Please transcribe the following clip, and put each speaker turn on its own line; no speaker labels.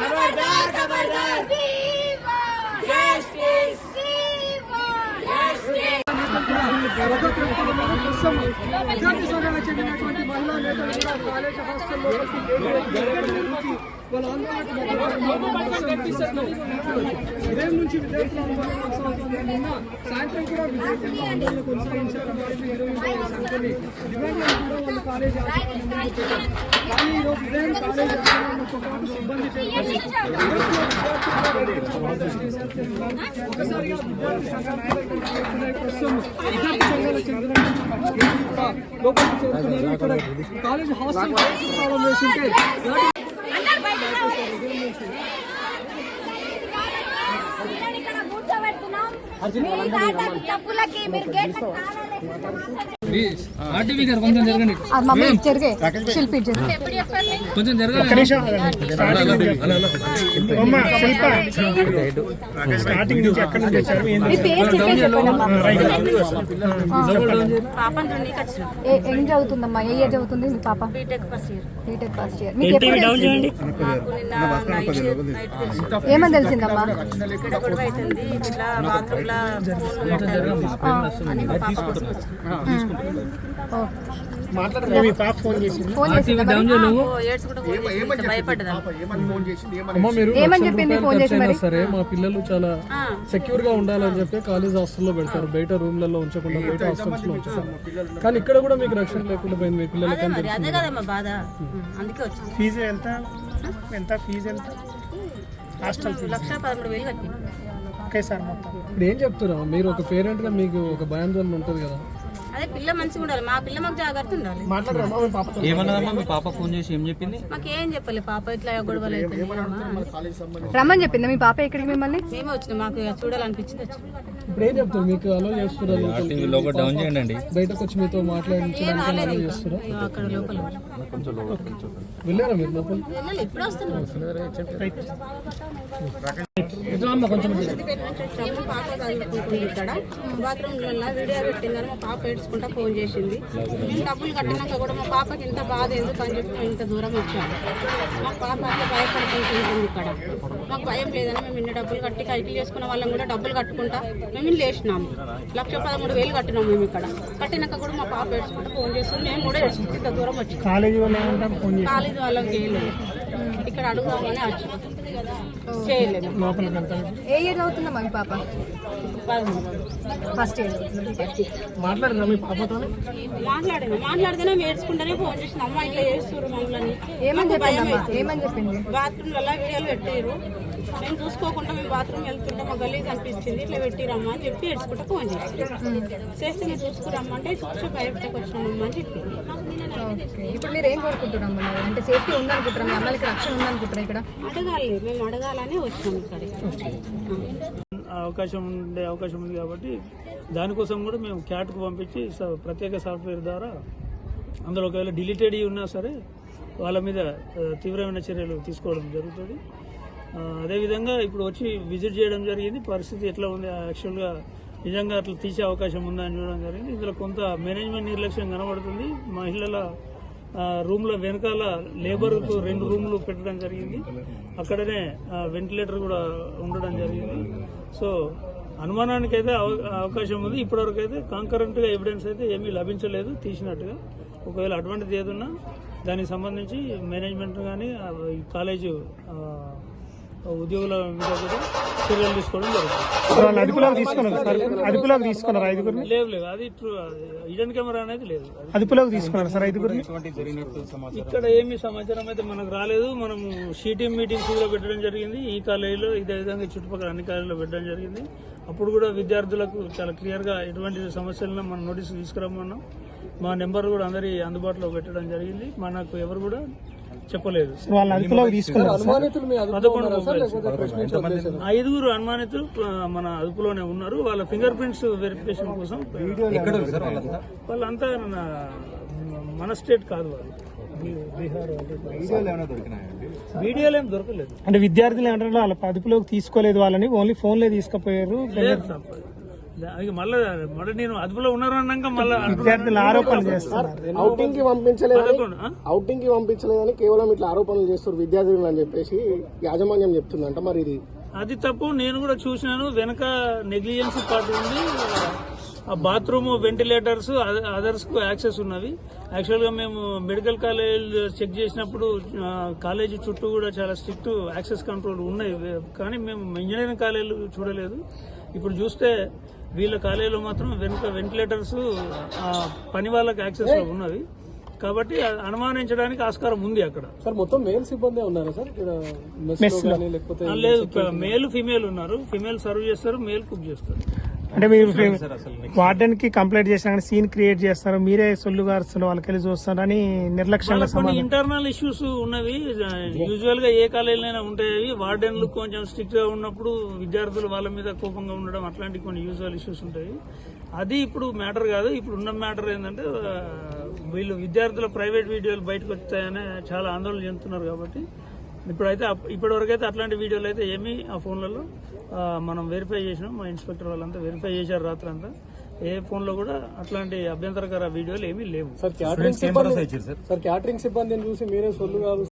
వివా. వివా.
విద్యార్థి సంఘానికి చెందినటువంటి మహిళా నేతలు కూడా కాలేజ్ హాస్టల్ ఉదయం నుంచి నిన్న సాయంత్రం కూడా విద్యార్థులు కొనసాగించారు ఇరవై డిమాండ్లను కూడా కాలేజ్ కానీ ఈరోజు ఉదయం కాలేజ్ సిబ్బంది ఒకసారిగా ప్రస్తుతం విద్యార్థి లోపలికి ఇక్కడ కాలేజ్ హాస్టల్ ప్రారంభం వేసింటే
అందరూ బయటికి రావాలి. పిల్లల్ని ఇక్కడ కూర్చోబెడుతున్నాం. మీ తాతకి తప్పులకి మీరు గేట్లకు
ఏం
చదువుతుందమ్మా ఏ ఇయర్ చదువుతుంది మీ పాప
BTech first year
BTech first year మీకు ఎప్పుడు తెలిసింది?
మాకు నిన్న నైట్ నైట్ తెలిసి
ఏమని తెలిసిందమ్మా
ఇట్లా బాత్రూమ్ లా ఫోన్ పెట్టారు అని మా పాప
ఏమని చెప్పింది? ఫోన్ చేసి మరి
సరే మా పిల్లలు చాలా సెక్యూర్గా ఉండాలని చెప్పి కాలేజ్ హాస్టల్లో పెడతారు. బయట రూమ్లలో ఉంచకుండా బయట హాస్టల్స్లో ఉంచుతారు కానీ ఇక్కడ కూడా మీకు రక్షణ లేకుండా పోయింది మీ పిల్లలకి
అదే మరి అదే కదమ్మా బాధ. అందుకే వచ్చింది.
ఫీజు ఎంత? ఎంత ఫీజు ఎంత? హాస్టల్
లక్ష పదమూడు వేలు కట్టింది.
ఓకే సార్ మొత్తం.
ఇప్పుడు ఏం చెప్తున్నా మీరు ఒక పేరెంట్గా మీకు ఒక భయాందోళన ఉంటుంది కదా.
అదే పిల్ల మంచిగా ఉండాలి. మా పిల్ల మాకు జాగ్రత్త ఉండాలి.
ఏమన్నదమ్మా మీ పాప ఫోన్ చేసి ఏం చెప్పింది?
మాకేం చెప్పాలి. పాప ఇట్లా గొడవలు
రమ్మని చెప్పిందా? మీ పాప ఎక్కడికి మిమ్మల్ని?
మేమే వచ్చినాం. మాకు చూడాలనిపించింది వచ్చింది
ఇప్పుడు ఏం చెప్తారు? మీకు అలో చేస్తున్నారు
డౌన్ చేయండి అండి
బయటకు వచ్చి మీతో మాట్లాడించడానికి అలో చేస్తారా
ఇక. అక్కడ లోపల
వెళ్ళారా మీరు లోపల?
వెళ్ళాలి ఇప్పుడు వస్తున్నాం వచ్చాము పాప చదువుకుంటుంది ఇక్కడ. బాత్రూమ్ వీడియో పెట్టిందని మా పాప ఏడ్చుకుంటా ఫోన్ చేసింది. మేము డబ్బులు కట్టినాక కూడా మా పాపకి ఇంత బాధ ఎందుకు అని చెప్పి మేము ఇంత దూరం వచ్చాము మా పాప అంతా భయపడుకుంటుంది ఇక్కడ. మాకు భయం లేదని మేము ఇన్ని డబ్బులు కట్టి కైకిలు చేసుకున్న వాళ్ళం కూడా డబ్బులు కట్టుకుంటా మేము వేసినాము. లక్ష పదమూడు వేలు కట్టినాము మేము ఇక్కడ. కట్టినాక కూడా మా పాప ఏడ్చుకుంటా ఫోన్ చేస్తుంది. మేము కూడా ఏడ్చుకుంటే ఇంత దూరం వచ్చాము
కాలేజీ
వాళ్ళకి ఇక్కడ అడుగుదామని వచ్చి
ఏ ఇయర్ చదువుతుందమ్మా మీ పాప? ఫస్ట్ ఇయర్
మాట్లాడరా మీ పాపతో
మాట్లాడాను మాట్లాడితేనే ఏడ్చుకుంటేనే ఫోన్ చేసిన అమ్మ ఇట్లా చేస్తున్నారు మమ్మల్ని.
ఏమని చెప్పిందమ్మా ఏమని చెప్పింది?
బాత్రూమ్ వల్ల వీడియోలు పెట్టారు మేము చూసుకోకుండా మేము బాత్రూమ్ వెళ్తుంటే మా గలీజ్ అనిపించింది ఇట్లా పెట్టిరమ్మా అని చెప్పి ఏడ్చుకుంటే ఫోన్ చేసి చేస్తే మీరు చూసుకురమ్మా అంటే చూసి భయపెట్టకు వచ్చినామమ్మా అని చెప్పింది.
ఇప్పుడు మీరు ఏం కోరుకుంటున్నాం అంటే సేఫ్టీ ఉందనుకుంటారా మీ అమ్మాయికి రక్షణ ఉందనుకుంటారా ఇక్కడ?
అడగాలి మేము అడగాలని వచ్చినాం ఇక్కడికి.
అవకాశం ఉండే అవకాశం ఉంది కాబట్టి దానికోసం కూడా మేము క్యాట్కు పంపించి స- ప్రత్యేక సాఫ్ట్వేర్ ద్వారా అందులో ఒకవేళ డిలీటెడ్ ఉన్నా సరే వాళ్ళ మీద తీవ్రమైన చర్యలు తీసుకోవడం జరుగుతుంది. అదేవిధంగా ఇప్పుడు వచ్చి విజిట్ చేయడం జరిగింది పరిస్థితి ఎట్లా ఉంది యాక్చువల్గా నిజంగా అట్లా తీసే అవకాశం ఉందా అని చూడడం జరిగింది. ఇందులో కొంత మేనేజ్మెంట్ నిర్లక్ష్యం కనబడుతుంది. మహిళల రూమ్ల వెనకాల లేబర్కు రెండు రూమ్లు పెట్టడం జరిగింది. అక్కడనే వెంటిలేటర్ కూడా ఉండడం జరిగింది. సో అనుమానానికి అయితే అవ- అవకాశం ఉంది. ఇప్పటివరకు అయితే కాంకరెంట్గా ఎవిడెన్స్ అయితే ఏమీ లభించలేదు. తీసినట్టుగా. ఒకవేళ అటువంటిది ఏదన్నా దానికి సంబంధించి మేనేజ్మెంట్ కానీ ఈ కాలేజు ఉద్యోగుల మీద కూడా చర్యలు తీసుకోవడం జరుగుతుంది.
అదుపులోకి తీసుకున్నారు సార్? అదుపులోకి తీసుకున్నారు ఐదుగురిని?
లేవు లేవు అది ట్రూ ఇడెన్ కెమెరా అనేది లేదు. అది
అదుపులోకి తీసుకున్నారు సార్ ఐదుగురిని?
ఇక్కడ ఏమి సమాచారం అయితే మనకు రాలేదు. మనము షీటీఎం మీటింగ్స్ కూడా పెట్టడం జరిగింది. ఈ కాలేజీలో ఇదే విధంగా చుట్టుపక్కల అన్ని కాలేజీలో పెట్టడం జరిగింది. అప్పుడు కూడా విద్యార్థులకు చాలా క్లియర్గా ఎటువంటి సమస్యలను మనం నోటీస్ తీసుకురమ్మన్నాం మా నెంబర్ కూడా అందరి అందుబాటులో పెట్టడం జరిగింది. మనకు ఎవరు కూడా చెప్పలేదు.
వాళ్ళు అదుపులోకి తీసుకున్నారు?
ఐదుగురు అనుమానితులు మన అదుపులోనే ఉన్నారు. వాళ్ళ ఫింగర్ ప్రింట్స్ వెరిఫికేషన్ కోసం
ఎక్కడ ఉంది సార్ వాళ్ళంతా?
మన స్టేట్ కాదు వాళ్ళు.
వీడియోలు ఏమైనా దొరికినాయండి?
వీడియోలు ఏం దొరకలేదు.
అంటే విద్యార్థులు ఏమంటారు వాళ్ళ అదుపులోకి తీసుకోలేదు వాళ్ళని ఓన్లీ ఫోన్లే తీసుకుపోయారు.
అది మళ్ళీ మళ్ళీ నేను అదుపులో ఉన్నారు అన్నాక మళ్ళీ
విద్యార్థులు ఆరోపణలు చేస్తున్నారు.
అవుటింగ్కి పంపించలేదని
పదకొండు, ఆ?
అవుటింగ్కి పంపించలేదని కేవలం ఇట్లా ఆరోపణలు చేస్తారు విద్యార్థులు అని చెప్పేసి యాజమాన్యం చెప్తుందంట మరి ఇది.
అది తప్పు నేను కూడా చూసినాను. వెనక నెగ్లిజెన్స్ పార్ట్ ఉంది. ఆ బాత్రూమ్ వెంటిలేటర్స్ అదర్స్కు యాక్సెస్ ఉన్నవి. యాక్చువల్గా మేము మెడికల్ కాలేజ్ చెక్ చేసినప్పుడు కాలేజీ చుట్టూ కూడా చాలా స్ట్రిక్ట్ యాక్సెస్ కంట్రోల్ ఉన్నాయి. కానీ మేము ఇంజనీరింగ్ కాలేజీలు చూడలేదు. ఇప్పుడు చూస్తే వీళ్ళ కాలేజీలో మాత్రం వెనుక వెంటిలేటర్స్ పని వాళ్ళకి యాక్సెస్ ఉన్నవి. కాబట్టి అనుమానించడానికి ఆస్కారం ఉంది అక్కడ.
సార్ మొత్తం మేల్ సిబ్బంది ఉన్నారా సార్? ఇక్కడ లో
లేదు మేల్ ఫీమేల్ ఉన్నారు. ఫీమేల్ సర్వ్ చేస్తారు మేల్ కుక్ చేస్తారు.
అంటే మీరు వార్డెన్కి కంప్లైంట్ చేసినా కానీ సీన్ క్రియేట్ చేస్తారు. మీరే సొల్లు గారుస్తున్న వాళ్ళకెళ్ళి చూస్తారని నిర్లక్ష్యంగా
కొన్ని ఇంటర్నల్ ఇష్యూస్ ఉన్నవి యూజువల్గా ఏ కాలేజీలైనా ఉంటాయి వార్డెన్లు కొంచెం స్ట్రిక్ట్గా ఉన్నప్పుడు విద్యార్థులు వాళ్ళ మీద కోపంగా ఉండడం అట్లాంటి కొన్ని యూజువల్ ఇష్యూస్ ఉంటాయి. అది ఇప్పుడు మ్యాటర్ కాదు. ఇప్పుడు ఉన్న మ్యాటర్ ఏంటంటే వీళ్ళు విద్యార్థుల ప్రైవేట్ వీడియోలు బయటకు వచ్చాయని చాలా ఆందోళన చెందుతున్నారు కాబట్టి ఇప్పుడైతే అప్- ఇప్పటివరకు అయితే అట్లాంటి వీడియోలు అయితే ఏమీ ఆ ఫోన్లలో మనం వెరిఫై చేసినాం మా ఇన్స్పెక్టర్ వాళ్ళంతా వెరిఫై చేశారు రాత్రి అంతా ఏ ఫోన్లో కూడా అట్లాంటి అభ్యంతరకర వీడియోలు ఏమీ లేవు.
సార్ క్యాటరింగ్ సిబ్బంది సార్. క్యాటరింగ్ సిబ్బందిని చూసి మీరే సొల్లు కాదు.